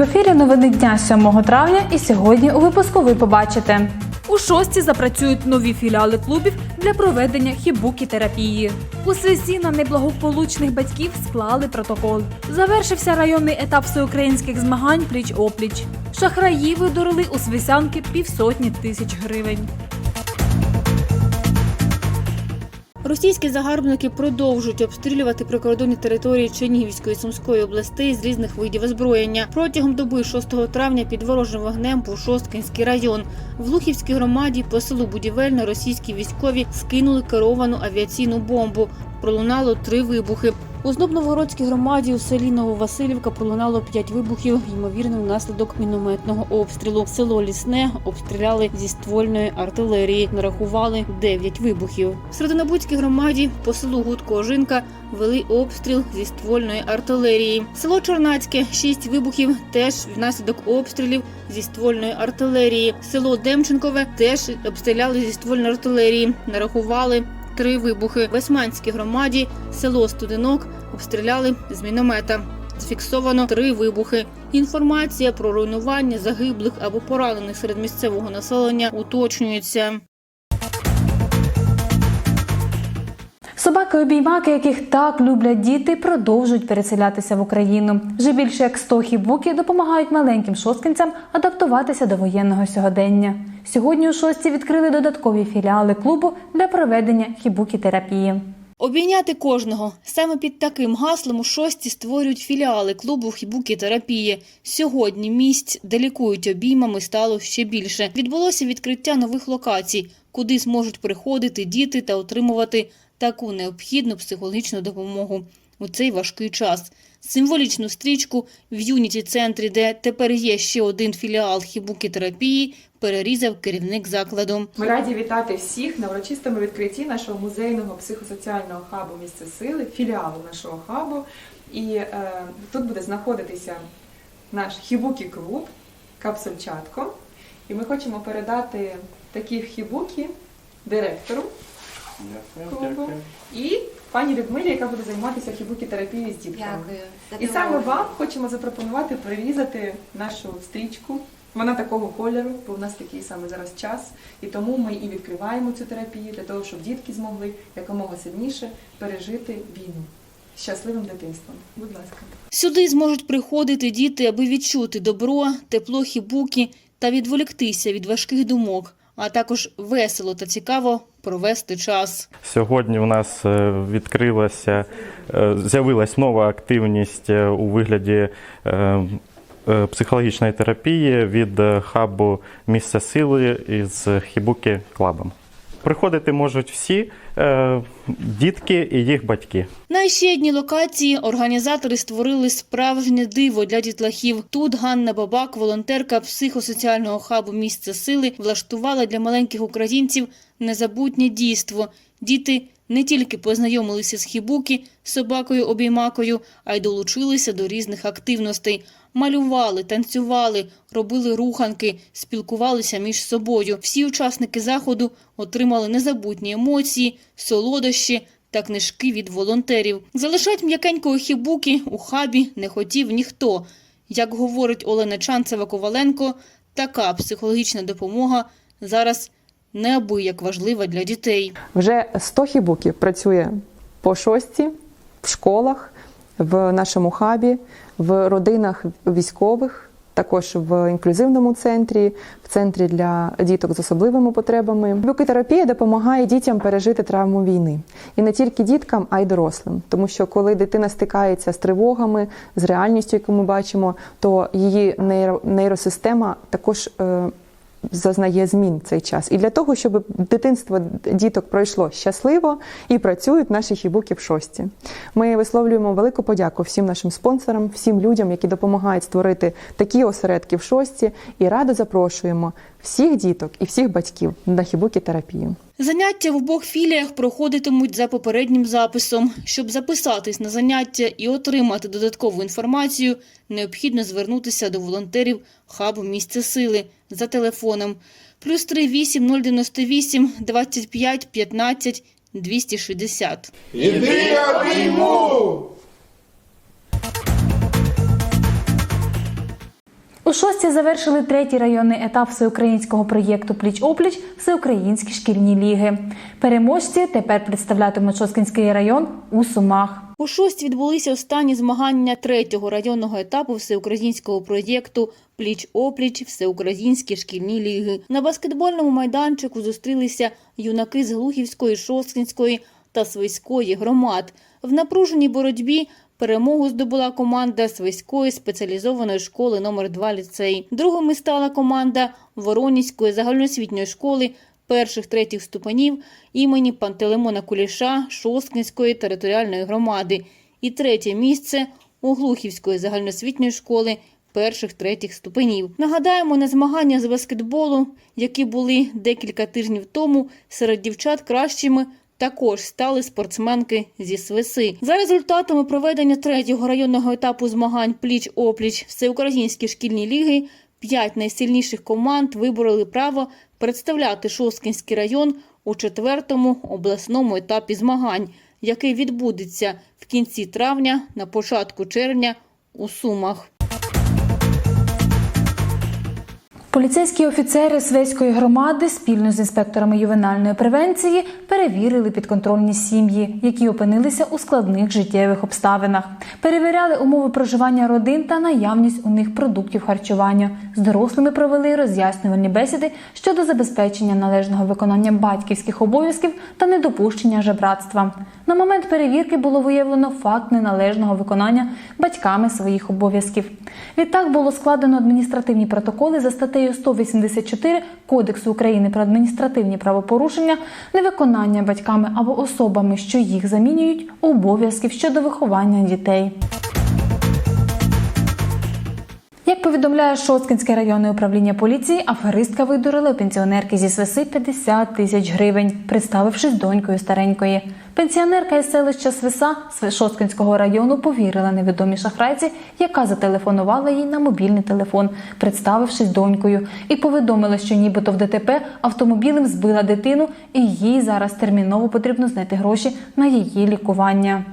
В ефірі новини дня 7 травня і сьогодні у випуску ви побачите. У шості запрацюють нові філіали клубів для проведення хібукі-терапії. У связі на неблагополучних батьків склали протокол. Завершився районний етап всеукраїнських змагань пліч-опліч. Шахраї видурили у свисянки півсотні тисяч гривень. Російські загарбники продовжують обстрілювати прикордонні території Чернігівської і Сумської областей з різних видів озброєння. Протягом доби 6 травня під ворожим вогнем був Шосткинський район. В Лухівській громаді по селу Будівельне російські військові скинули керовану авіаційну бомбу. Пролунало три вибухи. У Знобновгородській громаді у селі Нововасилівка пролунало п'ять вибухів, ймовірно, внаслідок мінометного обстрілу. Село Лісне обстріляли зі ствольної артилерії. Нарахували дев'ять вибухів. В Серединобудській громаді по селу Гудко-Ожинка вели обстріл зі ствольної артилерії. Село Чорнацьке шість вибухів теж внаслідок обстрілів зі ствольної артилерії. Село Демченкове теж обстріляли зі ствольної артилерії. Нарахували три вибухи. В Весманській громаді село Студинок обстріляли з міномета. Зафіксовано три вибухи. Інформація про руйнування загиблих або поранених серед місцевого населення уточнюється. Собаки-обіймаки, яких так люблять діти, продовжують переселятися в Україну. Вже більше як 100 хібуки допомагають маленьким шосткинцям адаптуватися до воєнного сьогодення. Сьогодні у шості відкрили додаткові філіали клубу для проведення хібукі-терапії. Обійняти кожного саме під таким гаслом у шості створюють філіали клубу хібукі терапії. Сьогодні місць, де лікують обіймами, стало ще більше. Відбулося відкриття нових локацій, куди зможуть приходити діти та отримувати таку необхідну психологічну допомогу у цей важкий час. Символічну стрічку в юніті центрі, де тепер є ще один філіал хібукі терапії, перерізав керівник закладу. Ми раді вітати всіх на урочистому відкритті нашого музейного психосоціального хабу місце сили, філіалу нашого хабу. І е, тут буде знаходитися наш хібукі клуб Капсульчатко. І ми хочемо передати такі хібукі директору клубу і пані Людмилі, яка буде займатися хібукі терапією з дітками. Дякую. І саме вам хочемо запропонувати прирізати нашу стрічку. Вона такого кольору, бо в нас такий саме зараз час. І тому ми і відкриваємо цю терапію для того, щоб дітки змогли якомога сильніше пережити війну з щасливим дитинством. Будь ласка. Сюди зможуть приходити діти, аби відчути добро, тепло хібуки та відволіктися від важких думок, а також весело та цікаво провести час. Сьогодні у нас е, відкрилася, з'явилася з'явилась нова активність е, у вигляді е, е, психологічної терапії від е, хабу місця сили із Хібуки Клабом. Приходити можуть всі е, дітки і їх батьки. На ще одній локації організатори створили справжнє диво для дітлахів. Тут Ганна Бабак, волонтерка психосоціального хабу місце сили, влаштувала для маленьких українців незабутнє дійство. Діти не тільки познайомилися з хібуки, собакою обіймакою, а й долучилися до різних активностей. Малювали, танцювали, робили руханки, спілкувалися між собою. Всі учасники заходу отримали незабутні емоції, солодощі та книжки від волонтерів. Залишать м'якенької хібуки у хабі не хотів ніхто. Як говорить Олена Чанцева-Коваленко, така психологічна допомога зараз неабияк важлива для дітей. Вже 100 хібуків працює по шості, в школах, в нашому хабі, в родинах військових, також в інклюзивному центрі, в центрі для діток з особливими потребами. Бюкотерапія допомагає дітям пережити травму війни. І не тільки діткам, а й дорослим. Тому що коли дитина стикається з тривогами, з реальністю, яку ми бачимо, то її нейро- нейросистема також. Зазнає змін цей час. І для того, щоб дитинство діток пройшло щасливо і працюють наші хібуки в шості. Ми висловлюємо велику подяку всім нашим спонсорам, всім людям, які допомагають створити такі осередки в шості, і радо запрошуємо всіх діток і всіх батьків на хібуки терапію. Заняття в обох філіях проходитимуть за попереднім записом. Щоб записатись на заняття і отримати додаткову інформацію, необхідно звернутися до волонтерів хабу місце сили за телефоном плюс 38 098 25 15 260. Іди обійму! У шості завершили третій районний етап всеукраїнського проєкту Пліч опліч Всеукраїнські шкільні ліги. Переможці тепер представлятимуть Шосткинський район у Сумах. У шость відбулися останні змагання третього районного етапу всеукраїнського проєкту Пліч опліч Всеукраїнські шкільні ліги. На баскетбольному майданчику зустрілися юнаки з Глухівської, Шосткинської та Свиської громад. В напруженій боротьбі перемогу здобула команда Свиської спеціалізованої школи номер 2 ліцей. Другими стала команда Воронізької загальноосвітньої школи перших третіх ступенів імені Пантелеймона Куліша Шосткинської територіальної громади і третє місце у Глухівської загальноосвітньої школи перших третіх ступенів. Нагадаємо, на змагання з баскетболу, які були декілька тижнів тому, серед дівчат кращими також стали спортсменки зі Свиси. За результатами проведення третього районного етапу змагань пліч-опліч Всеукраїнські шкільні ліги п'ять найсильніших команд вибороли право представляти Шосткинський район у четвертому обласному етапі змагань, який відбудеться в кінці травня на початку червня у Сумах. Поліцейські офіцери Свеської громади спільно з інспекторами ювенальної превенції перевірили підконтрольні сім'ї, які опинилися у складних життєвих обставинах. Перевіряли умови проживання родин та наявність у них продуктів харчування. З дорослими провели роз'яснювальні бесіди щодо забезпечення належного виконання батьківських обов'язків та недопущення жебратства. На момент перевірки було виявлено факт неналежного виконання батьками своїх обов'язків. Відтак було складено адміністративні протоколи за статтею 184 Кодексу України про адміністративні правопорушення, невиконання батьками або особами, що їх замінюють, обов'язків щодо виховання дітей. Як повідомляє Шосткинське районне управління поліції, аферистка видурила пенсіонерки зі Свиси 50 тисяч гривень, представившись донькою старенької. Пенсіонерка із селища Свиса Сви- Шосткинського району повірила невідомій шахрайці, яка зателефонувала їй на мобільний телефон, представившись донькою, і повідомила, що нібито в ДТП автомобілем збила дитину, і їй зараз терміново потрібно знайти гроші на її лікування.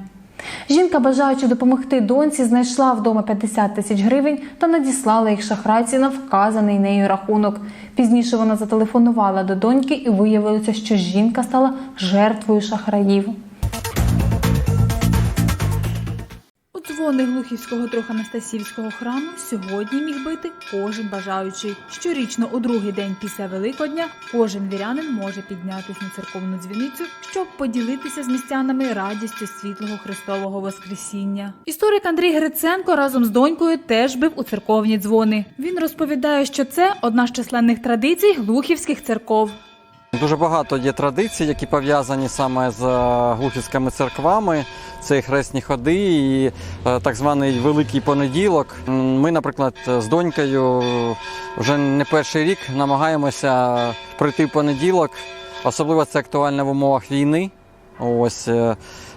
Жінка, бажаючи допомогти доньці, знайшла вдома 50 тисяч гривень та надіслала їх шахрайці на вказаний нею рахунок. Пізніше вона зателефонувала до доньки і виявилося, що жінка стала жертвою шахраїв. У Глухівського Троханастасівського храму сьогодні міг бити кожен бажаючий. Щорічно у другий день після Великодня кожен вірянин може піднятись на церковну дзвіницю, щоб поділитися з містянами радістю світлого Христового Воскресіння. Історик Андрій Гриценко разом з донькою теж бив у церковні дзвони. Він розповідає, що це одна з численних традицій глухівських церков. Дуже багато є традицій, які пов'язані саме з е, глухівськими церквами. Це і хресні ходи, і е, так званий Великий понеділок. Ми, наприклад, з донькою вже не перший рік намагаємося прийти в понеділок. Особливо це актуально в умовах війни. Ось е,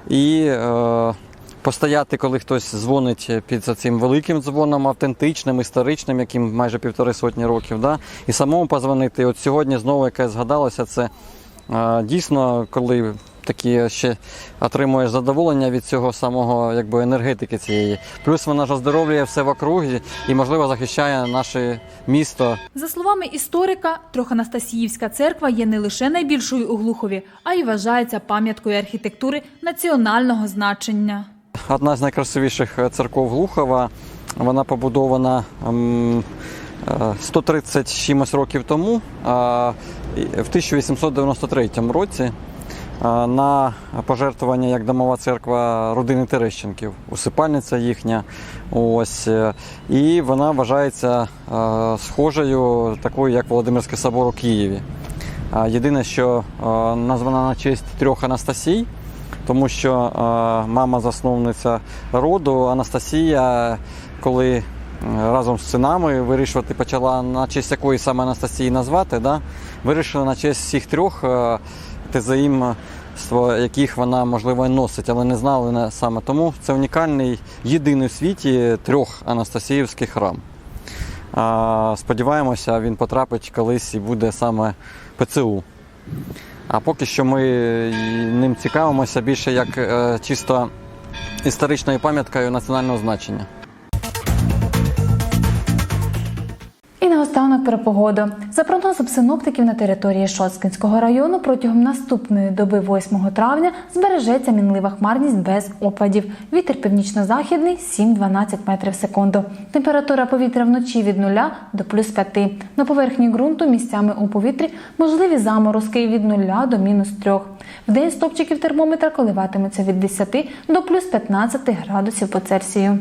і постояти, коли хтось дзвонить під цим великим дзвоном, автентичним, історичним, яким майже півтори сотні років. Да? І самому позвонити. От сьогодні знову яке згадалося, це е, дійсно, коли такі ще отримуєш задоволення від цього самого якби, енергетики цієї. Плюс вона ж оздоровлює все в округі і, можливо, захищає наше місто За словами історика, Троханастасіївська церква є не лише найбільшою у Глухові, а й вважається пам'яткою архітектури національного значення. Одна з найкрасивіших е, церков Глухова. Вона побудована ем, е, 130 чимось років тому, в 1893 році на пожертвування як домова церква родини Терещенків, усипальниця їхня. Ось, е, і вона вважається схожою такою, як Володимирський собор у Києві. Єдине, що названа на честь трьох Анастасій, тому що е, мама засновниця роду Анастасія, коли е, разом з синами вирішувати почала на честь якої саме Анастасії назвати, да? вирішила на честь всіх трьох е, тезаїмство, яких вона можливо носить, але не знали на- саме тому. Це унікальний єдиний в світі трьох Анастасіївський храм. Сподіваємося, він потрапить колись і буде саме ПЦУ. А поки що ми ним цікавимося більше як е, чисто історичною пам'яткою національного значення. Наостанок про погоду. За прогнозом синоптиків на території Шосткинського району протягом наступної доби 8 травня збережеться мінлива хмарність без опадів. Вітер північно-західний 7-12 метрів в секунду. Температура повітря вночі від 0 до плюс 5. На поверхні ґрунту місцями у повітрі можливі заморозки від 0 до мінус 3. В день стопчиків термометра коливатимуться від 10 до плюс 15 градусів по Цельсію.